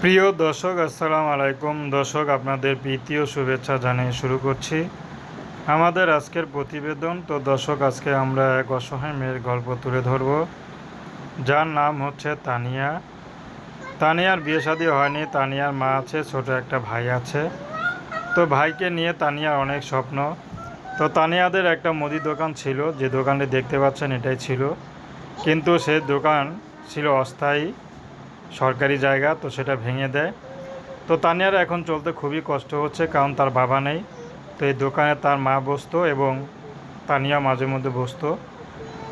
প্রিয় দর্শক, আসসালামু আলাইকুম। দর্শক, আপনাদের প্রীতি ও শুভেচ্ছা জানিয়ে শুরু করছি। আমাদের আজকের প্রতিবেদন, তো দর্শক, আজকে আমরা এক অসহায় মেয়ের গল্প তুলে ধরব। যার নাম হচ্ছে তানিয়া। তানিয়ার বিয়ে শাদী হয়নি, তানিয়ার মা আছে, ছোট একটা ভাই আছে। তো ভাইকে নিয়ে তানিয়ার অনেক স্বপ্ন। তো তানিয়াদের একটা মুদি দোকান ছিল, যে দোকানটি দেখতে পাচ্ছেন এটাই ছিল। কিন্তু সে দোকান ছিল অস্থায়ী। সরকারি জায়গা, তো সেটা ভেঙে দেয়। তো তানিয়ার এখন চলতে খুবই কষ্ট হচ্ছে, কারণ তার বাবা নেই। তো এই দোকানে তার মা বসতো এবং তানিয়া মাঝে মধ্যে বসতো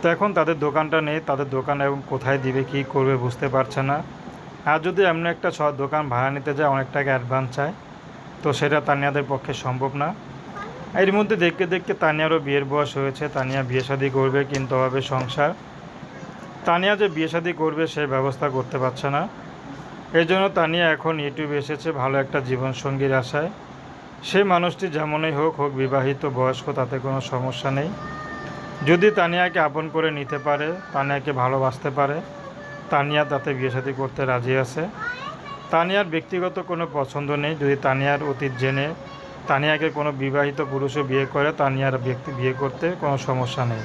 তো এখন তাদের দোকানটা নেই, তাদের দোকান এবং কোথায় দিবে, কী করবে বুঝতে পারছে না। আর যদি এমন একটা দোকান ভাড়া নিতে যায়, অনেক টাকা অ্যাডভান্স চায়, তো সেটা তানিয়াদের পক্ষে সম্ভব না। এর মধ্যে দেখতে দেখতে তানিয়ারও বিয়ের বয়স হয়েছে, তানিয়া বিয়ে শাদী করবে, কিন্তু হবে সংসার। তানিয়া যে বিয়ে শাদী করবে সেই ব্যবস্থা করতে পারছে না। এই জন্য তানিয়া এখন ইউটিউবে এসেছে ভালো একটা জীবনসঙ্গীর আশায়। সেই মানুষটি যেমনই হোক হোক বিবাহিত, বয়স্ক, তাতে কোনো সমস্যা নেই। যদি তানিয়াকে আপন করে নিতে পারে, তানিয়াকে ভালোবাসতে পারে, তানিয়া তাতে বিয়ে শাদী করতে রাজি আছে। তানিয়ার ব্যক্তিগত কোনো পছন্দ নেই। যদি তানিয়ার অতীত জেনে তানিয়াকে কোনো বিবাহিত পুরুষও বিয়ে করে, তানিয়ার ব্যক্তি বিয়ে করতে কোনো সমস্যা নেই।